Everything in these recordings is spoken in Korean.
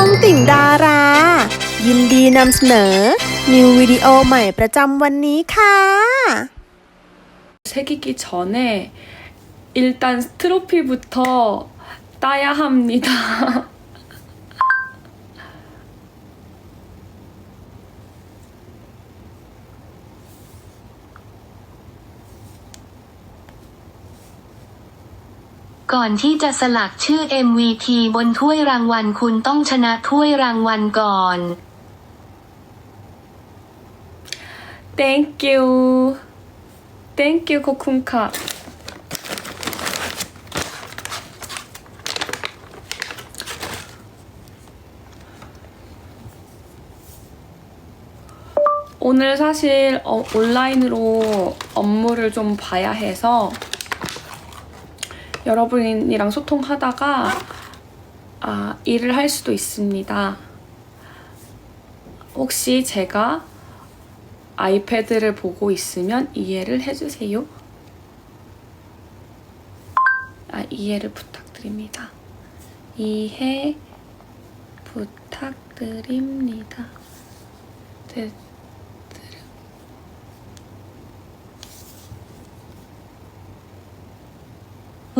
องติ่งดารา ยินดีนำเสนอ นิววิดีโอใหม่ประจำวันนี้ค่ะ 새기기 전에 일단 트로피부터 따야 합니다. " ก่อนที่จะสลักชื่อ MVP บนถ้วยรางวัลคุณต้องชนะถ้วยรางวัลก่อน 땡큐. 땡큐 코쿤카. 오늘 사실 어, 온라인으로 업무를 좀 봐야 해서 여러분이랑 소통하다가 아, 일을 할 수도 있습니다. 혹시 제가 아이패드를 보고 있으면 이해를 해주세요. 아, 이해를 부탁드립니다. 이해 부탁드립니다. 네,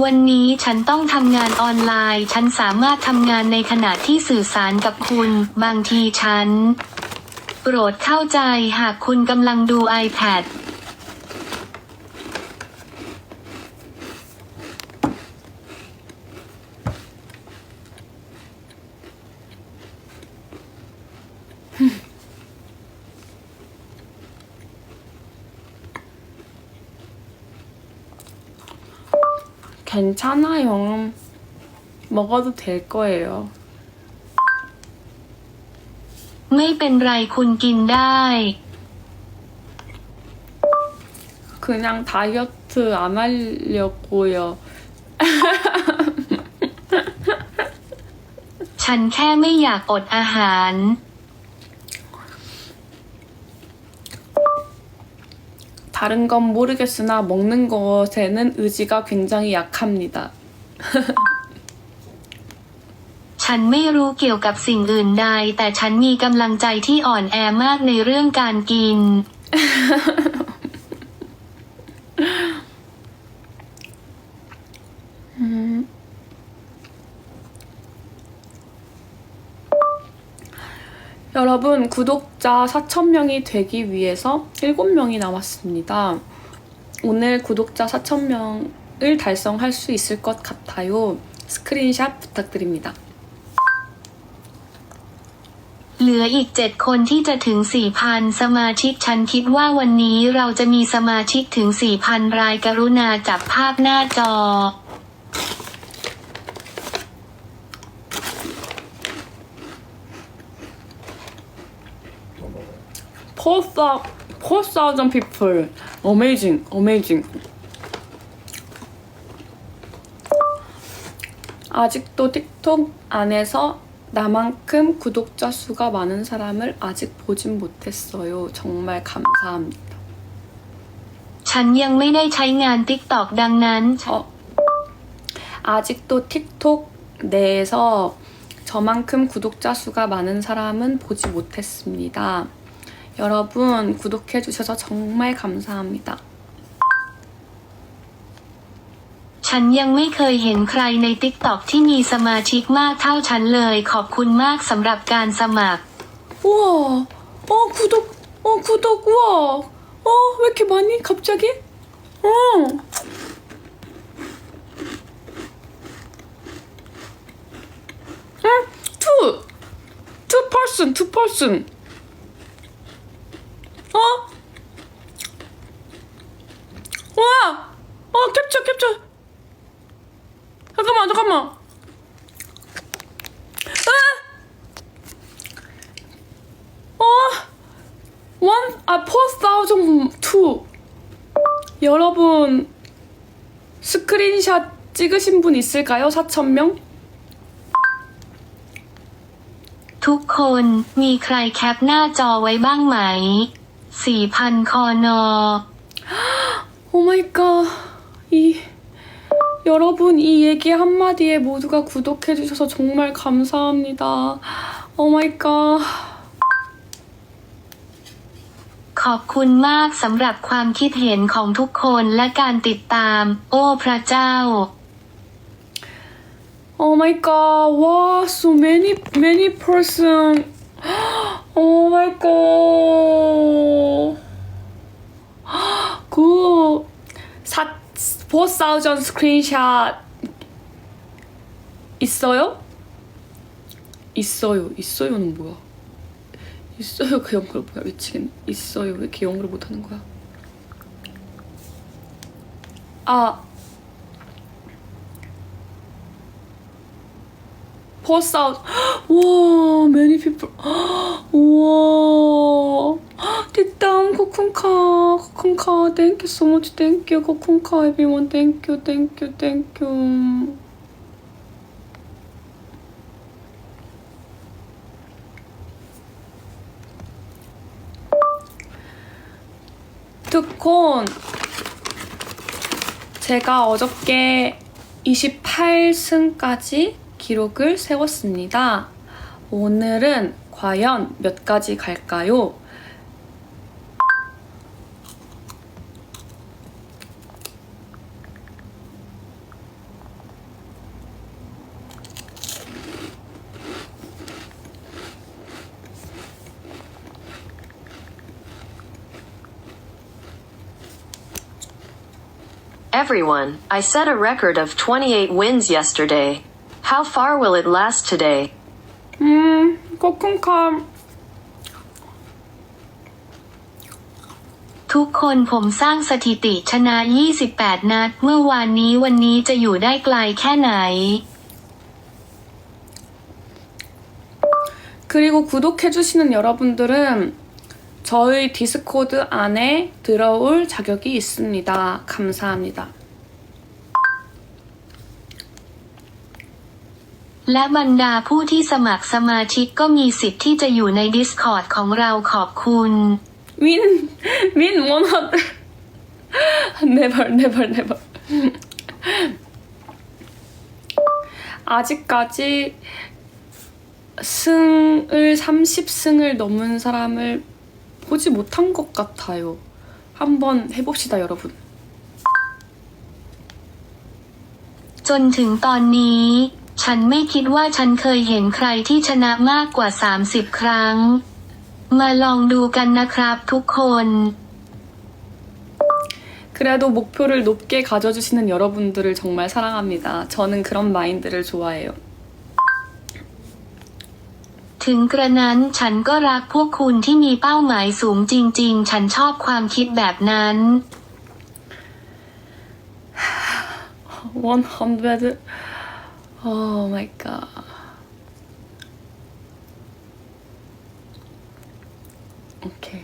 วันนี้ฉันต้องทำงานออนไลน์ ฉันสามารถทำงานในขณะที่สื่อสารกับคุณ บางทีฉัน โปรดเข้าใจหากคุณกำลังดู iPad 괜찮아요. 먹어도 될 거예요. ไม่เป็นไรคุณกินได้ 그냥 다이어트 안 하려고요. ฉันแค่ไม่อยากอดอาหาร 다른 건 모르겠으나 먹는 것에는 의지가 굉장히 약합니다. ฉันไม่รู้เกี่ยวกับสิ่งอื่นใด แต่ฉันมีกำลังใจที่อ่อนแอมากในเรื่องการกิน 여러분, 구독자 4,000명이 되기 위해서 7명이 남았습니다. 오늘 구독자 4,000명을 달성할 수 있을 것 같아요. 스크린샷 부탁드립니다. เหลืออีกเจ็ดคนที่จะถึง 4,000 สมาชิก ฉันคิดว่าวันนี้เราจะมีสมาชิกถึง 4,000 รายกรุณาจับภาพหน้าจอ 4,000 4,000 people. Amazing, amazing. 아직도 틱톡 안에서 나만큼 구독자 수가 많은 사람을 아직 보진 못했어요. 정말 감사합니다. ฉันยังไม่ได้ใช้งาน TikTok ดังนั้น 어, 아직도 틱톡 내에서 저만큼 구독자 수가 많은 사람은 보지 못했습니다. 여러분, 구독해주셔서 정말 감사합니다. ฉันยังไม่เคยเห็นใครใน TikTok ที่มีสมาชิกมากเท่าฉันเลย ขอบคุณมากสำหรับการสมัคร 우와, 어, 구독, 어, 구독, 우와. 어, 왜 이렇게 많이, 갑자기? 어. 응, 투! 투 퍼슨, 투 원, 아, 포스타우정 투. 여러분, 스크린샷 찍으신 분 있을까요? 4,000명? ทุกคนมีใครแคปหน้าจอไว้บ้างไหม 4,000 คอนอ 오마이갓. 이, 여러분, 이 얘기 한마디에 모두가 구독해주셔서 정말 감사합니다. 오 마이 갓. ขอบคุณมากสำหรับความคิดเห็นของทุกคนและการติดตาม โอ้พระเจ้า Oh my god, wow, so many, many person. Oh my god. 그, 사, 4,000 스크린샷 있어요? 있어요. 있어요는 뭐야? 있어요. 그 영어로 뭐야? 미치겠네. 있어요. 왜 이렇게 영어를 못하는 거야? 아, 4,000와 many people 우와 뒷담 코쿤카 코쿤카 thank you so much thank you 코쿤카 everyone thank you thank you thank you 두콘 제가 어저께 28승까지 기록을 세웠습니다. 오늘은 과연 몇 가지 갈까요? Everyone, I set a record of 28 wins yesterday. How far will it last today? 음, 코쿤카 ทุกคนผมสร้างสถิติชนะ 28 นัด เมื่อวานนี้วันนี้จะอยู่ได้ไกลแค่ไหน 그리고 구독해주시는 여러분들은 저희 디스코드 안에 들어올 자격이 있습니다. 감사합니다. และบรรดาผู้ที่สมัครสมาชิกก็มีสิทธิ์ที่จะอยู่ใน Discord ของเราขอบคุณ 윈, 윈 원하드. 네벌, 네벌, 네벌. 아직까지 승을 30승을 넘은 사람을 보지 못한 것 같아요. 한번 해봅시다, 여러분. จนถึงตอนนี้ ฉันไม่คิดว่าฉันเคยเห็นใครที่ชนะมากกว่า 30 ครั้ง มาลองดูกันนะครับทุกคน 그래도 목표를 높게 가져주시는 여러분들을 정말 사랑합니다. 저는 그런 마인드를 좋아해요. ถึงกระนั้นฉันก็รักพวกคุณที่มีเป้าหมายสูงจริง ๆ ฉันชอบความคิดแบบนั้น One hundred. oh my god Okay